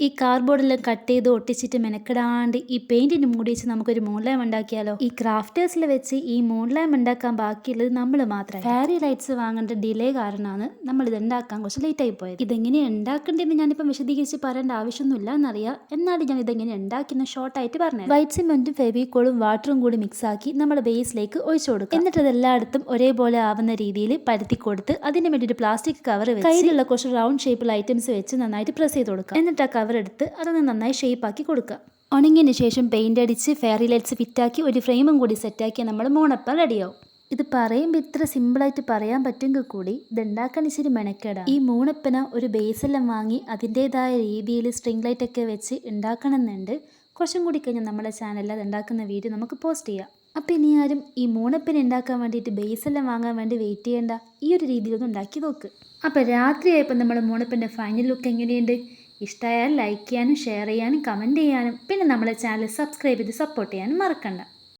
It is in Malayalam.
ഈ കാർഡ്ബോർഡെല്ലാം കട്ട് ചെയ്ത് ഒട്ടിച്ചിട്ട് മെനക്കെടാണ്ട് ഈ പെയിന്റിന് മൂടി വെച്ച് നമുക്കൊരു മൂൺ ഉണ്ടാക്കിയാലോ? ഈ ക്രാഫ്റ്റേഴ്സിൽ വെച്ച് ഈ മൂൺ ഉണ്ടാക്കാൻ ബാക്കിയുള്ളത് നമ്മൾ മാത്രമേ ഫാരി ലൈറ്റ്സ് വാങ്ങേണ്ട ഡിലേ കാരണമാണ് നമ്മൾ ഇത് ഉണ്ടാക്കാൻ കുറച്ച് ലേറ്റ് ആയി പോയത്. ഇതെങ്ങനെ ഉണ്ടാക്കേണ്ടതെന്ന് ഞാനിപ്പം വിശദീകരിച്ച് പറയേണ്ട ആവശ്യമൊന്നുമില്ല എന്നറിയാം. എന്നാലും ഞാൻ ഇതെങ്ങനെ ഉണ്ടാക്കുന്ന ഷോർട്ട് ആയിട്ട് പറഞ്ഞു വൈറ്റ് സിമെന്റും ഫെവിക്കോളും വാട്ടറും കൂടി മിക്സ് ആക്കി നമ്മൾ ബേസിലേക്ക് ഒഴിച്ചു കൊടുക്കും എന്നിട്ട് എല്ലായിടത്തും ഒരേപോലെ ആവുന്ന രീതിയിൽ പരത്തി കൊടുത്ത് അതിന് വേണ്ടി ഒരു പ്ലാസ്റ്റിക് കവർ വെച്ച് കയ്യിലുള്ള കുറച്ച് റൗണ്ട് ഷേപ്പിൽ ഐറ്റംസ് വെച്ച് നന്നായിട്ട് പ്രസ് ചെയ്ത് കൊടുക്കാം എന്നിട്ട് ആ കവർ എടുത്ത് അതൊന്ന് നന്നായി ഷേപ്പ് ആക്കി കൊടുക്കുക. ഉണങ്ങിയതിന് ശേഷം പെയിന്റ് അടിച്ച് ഫെയറി ലൈറ്റ്സ് ഫിറ്റാക്കി ഒരു ഫ്രെയിമും കൂടി സെറ്റാക്കി നമ്മൾ മോണപ്പ റെഡിയാവും. ഇത് പറയുമ്പോൾ ഇത്ര സിമ്പിളായിട്ട് പറയാൻ പറ്റുമെങ്കിൽ കൂടി ഇത് ഉണ്ടാക്കാൻ ഇച്ചിരി മെനക്കേടാണ് ഈ മൂണപ്പന ഒരു ബേസെല്ലാം വാങ്ങി അതിന്റേതായ രീതിയിൽ സ്ട്രിംഗ് ലൈറ്റ് ഒക്കെ വെച്ച് ഉണ്ടാക്കണമെന്നുണ്ട്. കുറച്ചും കൂടി കഴിഞ്ഞാൽ നമ്മുടെ ചാനലിൽ അത് ഉണ്ടാക്കുന്ന വീഡിയോ നമുക്ക് പോസ്റ്റ് ചെയ്യാം. അപ്പോൾ ഇനി ആരും ഈ മൂണപ്പന ഉണ്ടാക്കാൻ വേണ്ടിയിട്ട് ബേസെല്ലാം വാങ്ങാൻ വേണ്ടി വെയിറ്റ് ചെയ്യേണ്ട. ഈ ഒരു രീതിയിലൊന്ന് ഉണ്ടാക്കി നോക്ക്. അപ്പോൾ രാത്രിയായപ്പോൾ നമ്മൾ മൂണപ്പന്റെ ഫൈനൽ ലുക്ക് എങ്ങനെയുണ്ട്? ഇഷ്ടമായാൽ ലൈക്ക് ചെയ്യാനും ഷെയർ ചെയ്യാനും കമന്റ് ചെയ്യാനും പിന്നെ നമ്മളെ ചാനൽ സബ്സ്ക്രൈബ് ചെയ്ത് സപ്പോർട്ട് ചെയ്യാനും മറക്കണ്ട.